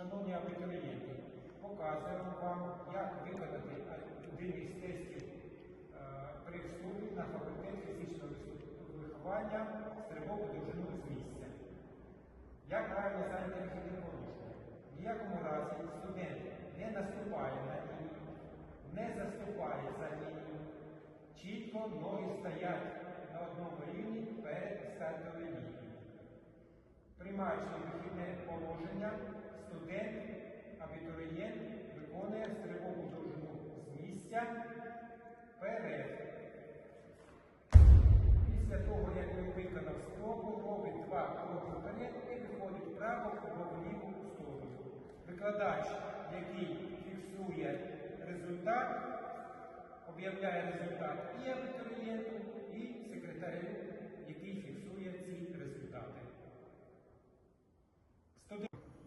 Шановні абітурієнти, показуємо вам, як виконати один із тестів е, при вступі на факультет фізичного виховання стрибок довжину з місця. Як правильно зайняти вихідне положення? В ніякому разі студент не наступає на лінію, не заступає за лінію. Чітко ноги стоять на одному рівні перед стартовою лінією. Приймаючи вихідне положення, студент, абітурієнт виконує стрибову довжину з місця вперед. Після того, як він виконав робить два кроки вперед і виходить вправо або в ліву сторону. Викладач, який фіксує результат, об'являє результат і абітурієнту, і секретарю, який фіксує ці результати.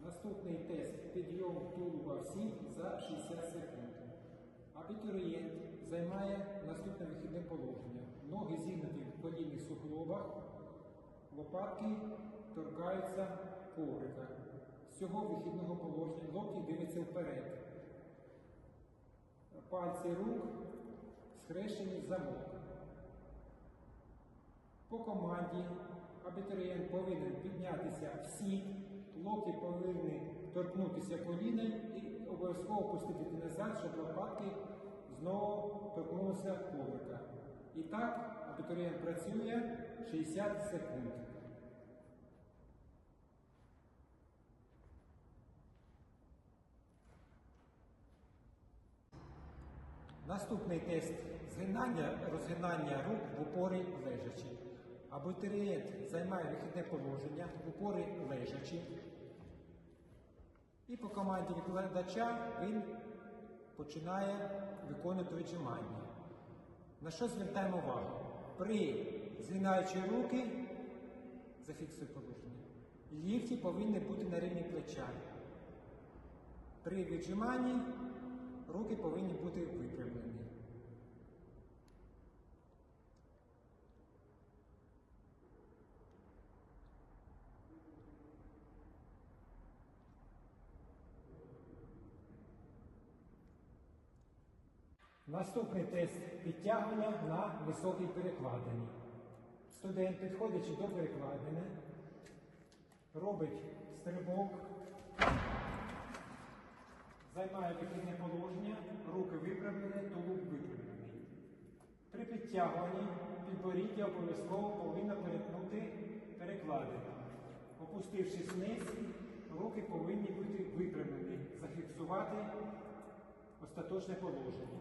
Наступний тест підйом тулуба всі за 60 секунд. Абітурієнт займає наступне вихідне положення. Ноги зігнуті в колінних суглобах, лопатки торкаються коврика. З цього вихідного положення локті дивиться вперед. Пальці рук схрещені в замок. По команді абітурієнт повинен піднятися всі, локті повинні торкнутися коліна і обов'язково пустити назад, щоб лопатки знову торкнулися коврика. І так абітурієнт працює 60 секунд. Наступний тест згинання, розгинання рук в упорі лежачи. Абітурієнт займає вихідне положення в упорі лежачи. І по команді викладача він починає виконувати віджимання. На що звертаємо увагу? При згинаючи руки, зафіксуй положення, лікті повинні бути на рівні плеча. При віджиманні руки повинні бути випрямлені. Наступний тест підтягування на високій перекладині. Студент, підходячи до перекладини, робить стрибок, займає вихідне положення, руки виправлені, тулуб виправлений. При підтягуванні підборіддя обов'язково повинно перетнути перекладину. Опустившись вниз, руки повинні бути виправлені, зафіксувати остаточне положення.